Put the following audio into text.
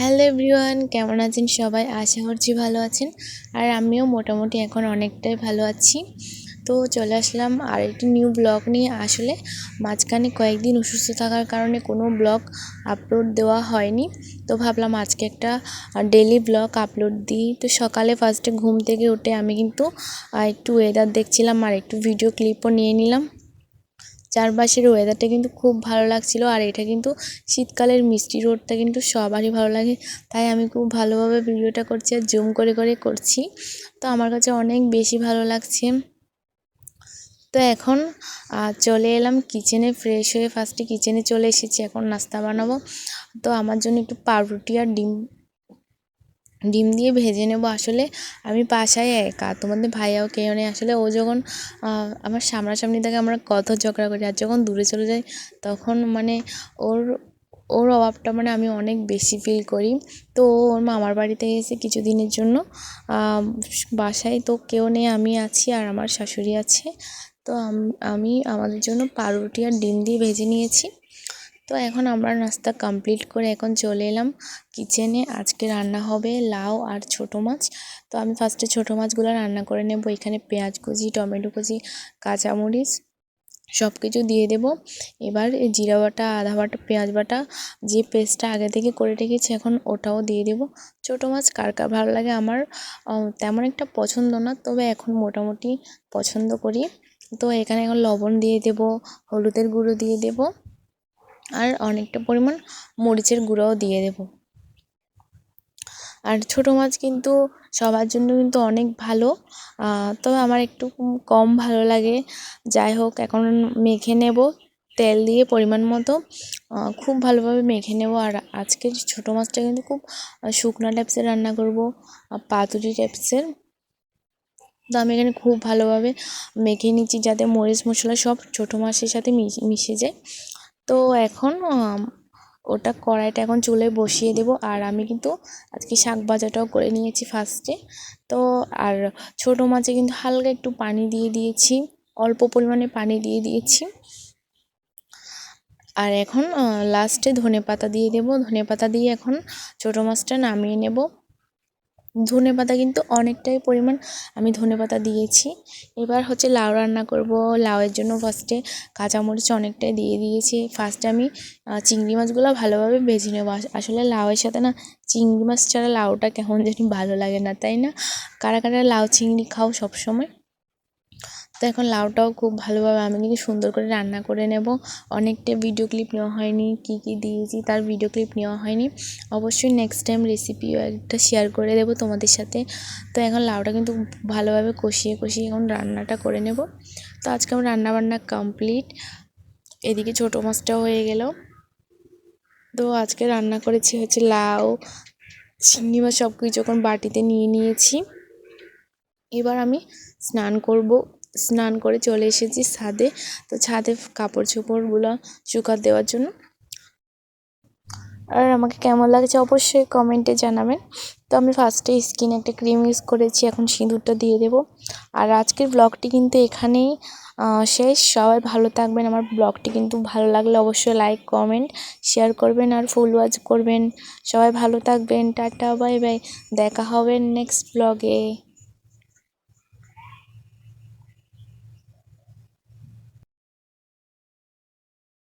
Hello everyone, কেমন আছেন সবাই? আশা করছি ভালো আছেন। আর আমিও মোটামুটি এখন অনেকটাই ভালো আছি। তো চলে আসলাম আর একটি নিউ ব্লগ নিয়ে। আসলে মাঝখানে কয়েকদিন অসুস্থ থাকার কারণে কোনো ব্লগ আপলোড দেওয়া হয়নি। তো ভাবলাম আজকে একটা ডেলি ব্লগ আপলোড দিই। তো সকালে ফার্স্টে ঘুম থেকে উঠে আমি কিন্তু একটু ওয়েদার দেখছিলাম আর একটু ভিডিও ক্লিপও নিয়ে নিলাম। চারপাশের ওয়েদারটা কিন্তু খুব ভালো লাগছিল আর এটা কিন্তু শীতকালের মিষ্টি রোডটা কিন্তু সবারই ভালো লাগে। তাই আমি খুব ভালোভাবে ভিডিওটা করছি আর জুম করে করে করছি। তো আমার কাছে অনেক বেশি ভালো লাগছে। তো এখন চলে এলাম কিচেনে ফ্রেশ হয়ে ফার্স্টে কিচেনে চলে এসেছি। এখন নাস্তা বানাবো। তো আমার জন্য একটু পাউরুটি আর ডিম ডিম দিয়ে ভেজে নেব। আসলে আমি বাসায় একা। তোমাদের ভাইয়াও কেউ নেই। আসলে ও যখন আমার সামনাসামনি থেকে আমরা কত ঝগড়া করি আর যখন দূরে চলে যাই, তখন মানে ওর ওর অভাবটা মানে আমি অনেক বেশি ফিল করি। তো ওর মামার বাড়িতে এসে কিছুদিনের জন্য। বাসায় তো কেউ নেই, আমি আছি আর আমার শাশুড়ি আছে। তো আমি, আমাদের জন্য পাউরুটি আর ডিম দিয়ে ভেজে নিয়েছি। তো এখন আমরা নাস্তা কমপ্লিট করে এখন চলে এলাম কিচেনে। আজকে রান্না হবে লাউ আর ছোটো মাছ। তো আমি ফার্স্টে ছোটো মাছগুলো রান্না করে নেব। এখানে পেঁয়াজ কুচি, টমেটো কুচি, কাঁচামরিচ সব কিছু দিয়ে দেব। এবার জিরা বাটা, আদা বাটা, পেঁয়াজ বাটা যে পেস্টটা আগে থেকে করে রেখেছি এখন ওটাও দিয়ে দেব। ছোটো মাছ কার কার ভালো লাগে আমার তেমন একটা পছন্দ না, তবে এখন মোটামুটি পছন্দ করি। তো এখানে এখন লবণ দিয়ে দেব, হলুদের গুঁড়ো দিয়ে দেব। আর অনেকটা পরিমাণ মরিচের গুঁড়োও দিয়ে দেব। আর ছোটো মাছ কিন্তু সবার জন্য কিন্তু অনেক ভালো। তবে আমার একটু কম ভালো লাগে। যাই হোক, এখন মেখে নেব তেল দিয়ে পরিমাণ মতো। খুব ভালোভাবে মেখে নেব। আর আজকের ছোটো মাছটা কিন্তু খুব শুকনো টাইপসের রান্না করব পাতুরি টাইপসের তো আমি এখানে খুব ভালোভাবে মেখে নিচ্ছি যাতে মরিচ মশলা সব ছোটো মাছের সাথে মিশে যায়। তো এখন ওটা কড়াইটা এখন চুলে বসিয়ে দেব। আর আমি কিন্তু আজকে শাক ভাজাটাও করে নিয়েছি ফার্স্টে। তো আর ছোটো মাছে কিন্তু হালকা একটু পানি দিয়ে দিয়েছি, অল্প পরিমাণে পানি দিয়ে দিয়েছি। আর এখন লাস্টে ধনে পাতা দিয়ে দেবো। ধনে পাতা দিয়ে এখন ছোটো মাছটা নামিয়ে নেব। ধনে পাতা কিন্তু অনেকটাই পরিমাণ আমি ধনে পাতা দিয়েছি। এবার হচ্ছে লাউ রান্না করব। লাউয়ের জন্য ফার্স্টে কাঁচামরিচ অনেকটাই দিয়ে দিয়েছি। ফার্স্টে আমি চিংড়ি মাছগুলো ভালোভাবে ভেজে নেব। আসলে লাউয়ের সাথে না চিংড়ি মাছ ছাড়া লাউটা কেমন জানি ভালো লাগে না, তাই না? কারা কারা লাউ, চিংড়ি খাও সবসময়? তো এখন লাউটাও খুব ভালোভাবে আমি কিন্তু সুন্দর করে রান্না করে নেব। অনেকটা ভিডিও ক্লিপ নেওয়া হয়নি, কি কি দিয়েছি তার ভিডিও ক্লিপ নেওয়া হয়নি। অবশ্যই নেক্সট টাইম রেসিপিও একটা শেয়ার করে দেবো তোমাদের সাথে। তো এখন লাউটা কিন্তু ভালোভাবে কষিয়ে কষিয়ে এখন রান্নাটা করে নেব। তো আজকে আমার রান্নাবান্না কমপ্লিট এদিকে ছোটো মাছটাও হয়ে গেল। তো আজকে রান্না করেছি হচ্ছে লাউ, চিংড়ি মাছ সব কিছু যখন বাটিতে নিয়ে নিয়েছি। এবার আমি স্নান করব। স্নান করে চলে এসেছি ছাদে। তো ছাদে কাপড় চোপড়গুলো শুকা দেওয়ার জন্য। আর আমাকে কেমন লাগছে অবশ্যই কমেন্টে জানাবেন। তো আমি ফার্স্টে স্কিনে একটা ক্রিম ইউজ করেছি, এখন সিঁদুরটা দিয়ে দেব। আর আজকের ব্লগটি কিন্তু এখানেই শেষ। সবাই ভালো থাকবেন। আমার ব্লগটি কিন্তু ভালো লাগলে অবশ্যই লাইক, কমেন্ট, শেয়ার করবেন আর ফুল ওয়াচ করবেন। সবাই ভালো থাকবেন। Tata, bye bye. দেখা হবে নেক্সট ব্লগে।